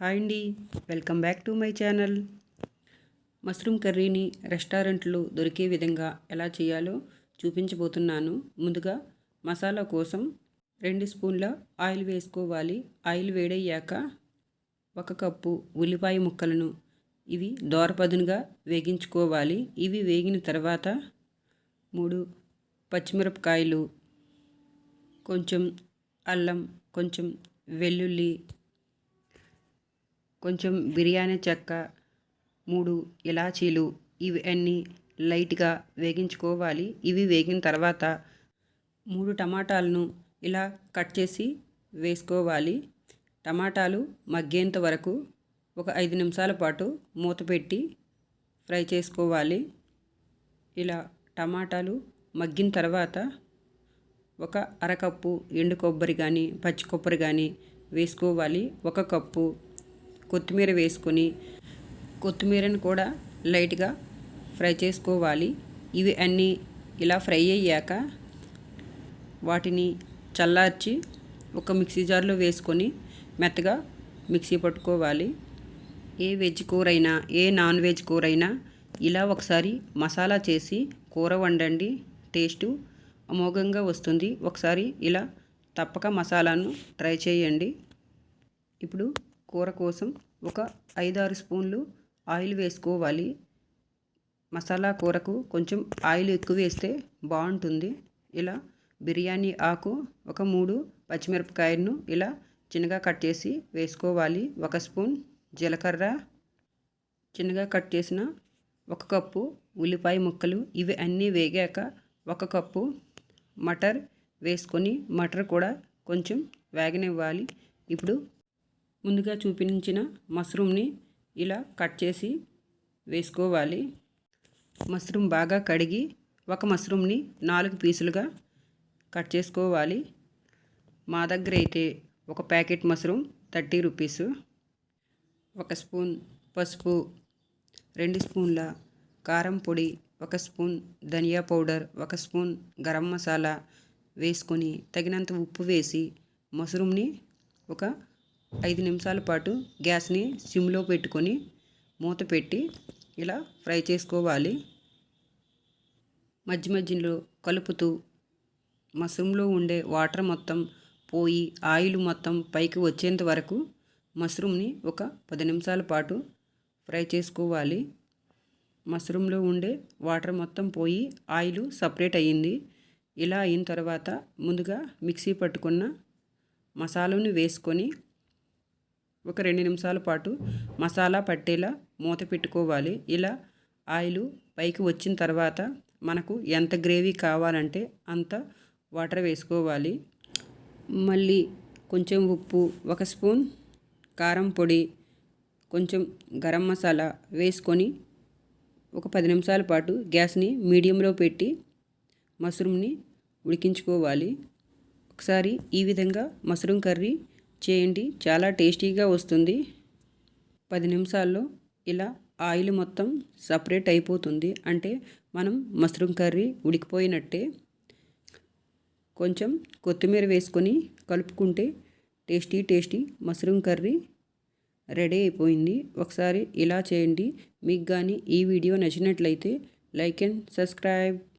Hi అండి. Welcome back to my channel. Mushroom కర్రీని రెస్టారెంట్లో దొరికే విధంగా ఎలా చేయాలో చూపించబోతున్నాను. ముందుగా మసాలా కోసం రెండు స్పూన్ల ఆయిల్ వేసుకోవాలి. ఆయిల్ వేడయ్యాక ఒక కప్పు ఉల్లిపాయ ముక్కలను ఇవి దోరపదునుగా వేగించుకోవాలి. ఇవి వేగిన తర్వాత మూడు పచ్చిమిరపకాయలు కొంచెం అల్లం కొంచెం వెల్లుల్లి కొంచెం బిర్యానీ చెక్క మూడు ఇలాచీలు ఇవి అన్నీ లైట్గా వేగించుకోవాలి. ఇవి వేగిన తర్వాత మూడు టమాటాలను ఇలా కట్ చేసి వేసుకోవాలి. టమాటాలు మగ్గేంత వరకు ఒక ఐదు నిమిషాల పాటు మూత పెట్టి ఫ్రై చేసుకోవాలి. ఇలా టమాటాలు మగ్గిన తర్వాత ఒక అరకప్పు ఎండు కొబ్బరి కానీ పచ్చి కొబ్బరి కానీ వేసుకోవాలి. ఒక కప్పు కొత్తిమీర వేసుకొని కొత్తిమీరని కూడా లైట్గా ఫ్రై చేసుకోవాలి. ఇవి అన్నీ ఇలా ఫ్రై అయ్యాక వాటిని చల్లార్చి ఒక మిక్సీ జార్లో వేసుకొని మెత్తగా మిక్సీ పట్టుకోవాలి. ఏ వెజ్ కూర అయినా ఏ నాన్ వెజ్ కూర అయినా ఇలా ఒకసారి మసాలా చేసి కూర వండండి. టేస్టు అమోఘంగా వస్తుంది. ఒకసారి ఇలా తప్పక మసాలాను ట్రై చేయండి. ఇప్పుడు కూర కోసం ఒక ఐదారు స్పూన్లు ఆయిల్ వేసుకోవాలి. మసాలా కూరకు కొంచెం ఆయిల్ ఎక్కువ వేస్తే బాగుంటుంది. ఇలా బిర్యానీ ఆకు ఒక మూడు పచ్చిమిరపకాయలను ఇలా చిన్నగా కట్ చేసి వేసుకోవాలి. ఒక స్పూన్ జీలకర్ర చిన్నగా కట్ చేసిన ఒక కప్పు ఉల్లిపాయ ముక్కలు. ఇవి అన్నీ వేగాక ఒక కప్పు మటర్ వేసుకొని మటర్ కూడా కొంచెం వేగనివ్వాలి. ఇప్పుడు ముందుగా చూపించిన మష్రూమ్ని ఇలా కట్ చేసి వేసుకోవాలి. మష్రూమ్ బాగా కడిగి ఒక మష్రూమ్ని నాలుగు పీసులుగా కట్ చేసుకోవాలి. మా దగ్గర అయితే ఒక ప్యాకెట్ మష్రూమ్ థర్టీ రూపీస్. ఒక స్పూన్ పసుపు రెండు స్పూన్ల కారం పొడి ఒక స్పూన్ ధనియా పౌడర్ ఒక స్పూన్ గరం మసాలా వేసుకొని తగినంత ఉప్పు వేసి మష్రూమ్ని ఒక ఐదు నిమిషాల పాటు గ్యాస్ని సిమ్లో పెట్టుకొని మూత పెట్టి ఇలా ఫ్రై చేసుకోవాలి. మధ్య మధ్యలో కలుపుతూ మష్రూమ్లో ఉండే వాటర్ మొత్తం పోయి ఆయిల్ మొత్తం పైకి వచ్చేంత వరకు మష్రూమ్ని ఒక పది నిమిషాల పాటు ఫ్రై చేసుకోవాలి. మష్రూమ్లో ఉండే వాటర్ మొత్తం పోయి ఆయిల్ సపరేట్ అయ్యింది. ఇలా అయిన తర్వాత ముందుగా మిక్సీ పట్టుకున్న మసాలాను వేసుకొని ఒక రెండు నిమిషాల పాటు మసాలా పట్టేలా మూత పెట్టుకోవాలి. ఇలా ఆయిల్ పైకి వచ్చిన తర్వాత మనకు ఎంత గ్రేవీ కావాలంటే అంత వాటర్ వేసుకోవాలి. మళ్ళీ కొంచెం ఉప్పు ఒక స్పూన్ కారం పొడి కొంచెం గరం మసాలా వేసుకొని ఒక పది నిమిషాల పాటు గ్యాస్ని మీడియంలో పెట్టి మష్రూమ్ని ఉడికించుకోవాలి. ఒకసారి ఈ విధంగా మష్రూమ్ కర్రీ చేయండి. చాలా టేస్టీగా వస్తుంది. పది నిమిషాల్లో ఇలా ఆయిల్ మొత్తం సపరేట్ అయిపోతుంది. అంటే మనం మష్రూమ్ కర్రీ ఉడికిపోయినట్టే కొంచెం కొత్తిమీర వేసుకొని కలుపుకుంటే tasty tasty mushroom curry ready అయిపోయింది. ఒకసారి ఇలా చేయండి. మీకు కానీ ఈ వీడియో నచ్చినట్లయితే లైక్ అండ్ సబ్స్క్రైబ్.